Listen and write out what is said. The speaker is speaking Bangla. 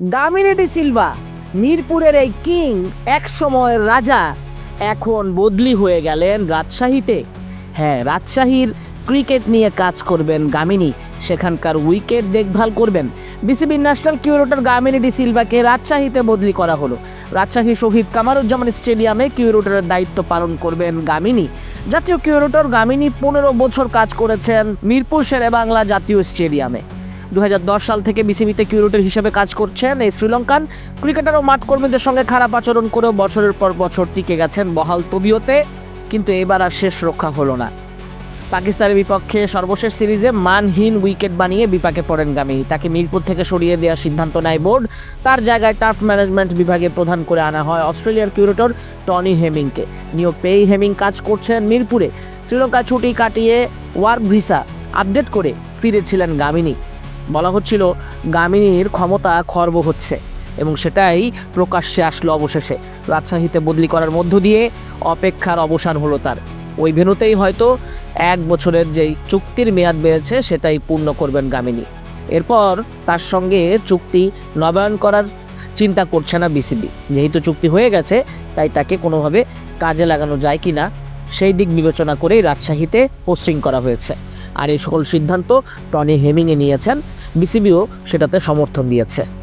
দামিনেটি সিলভা, মিরপুরের এই কিং এক সময়ের রাজা, এখন বদলি হয়ে গেলেন রাজশাহীতে। হ্যাঁ রাজশাহীর ক্রিকেট নিয়ে কাজ করবেন গামিনী, সেখানকার উইকেট দেখভাল করবেন। বিসিবি ন্যাশনাল কিউরেটর গামিনী সিলভাকে রাজশাহীতে বদলি করা হলো। রাজশাহী শহীদ কামারুজ্জামান স্টেডিয়ামে কিউরেটরের দায়িত্ব পালন করবেন গামিনী। জাতীয় কিউরেটর গামিনী পনেরো বছর কাজ করেছেন মিরপুর শেরে বাংলা জাতীয় স্টেডিয়ামে। দু হাজার দশ সাল থেকে বিসিবিতে কিউরেটর হিসেবে কাজ করছেন এই শ্রীলঙ্কান। ক্রিকেটার ও মাঠ কর্মীদের সঙ্গে খারাপ আচরণ করেও বছরের পর বছর টিকে গেছেন বহাল তবিয়তে, কিন্তু এবার আর শেষ রক্ষা হলো না। পাকিস্তানের বিপক্ষে সর্বশেষ সিরিজে মানহীন উইকেট বানিয়ে বিপাকে পড়েন গামিনী তাকে মিরপুর থেকে সরিয়ে দেওয়ার সিদ্ধান্ত নেয় বোর্ড। তার জায়গায় টার্ফ ম্যানেজমেন্ট বিভাগে প্রধান করে আনা হয় অস্ট্রেলিয়ার কিউরেটর টনি হেমিংকে। নিয়োগ পেয়েই হেমিং কাজ করছেন মিরপুরে। শ্রীলঙ্কা ছুটি কাটিয়ে ওয়ার্ক ভিসা আপডেট করে ফিরেছিলেন গামিনী। বলা হচ্ছিল গামিনীর ক্ষমতা খর্ব হচ্ছে এবং সেটাই প্রকাশ্যে আসলো অবশেষে। রাজশাহীতে বদলি করার মধ্য দিয়ে অপেক্ষার অবসান হলো তার। ওই ভেনুতেই হয়তো এক বছরের যেই চুক্তির মেয়াদ বেড়েছে, সেটাই পূর্ণ করবেন গামিনী। এরপর তার সঙ্গে চুক্তি নবায়ন করার চিন্তা করছে না বিসিবি। যেহেতু চুক্তি হয়ে গেছে, তাই তাকে কোনোভাবে কাজে লাগানো যায় কি না সেই দিক বিবেচনা করেই রাজশাহীতে পোস্টিং করা হয়েছে। আর এই সকল সিদ্ধান্ত টনি হেমিংয়ে নিয়েছেন। বিসিবিও সেটাতে সমর্থন দিয়েছে।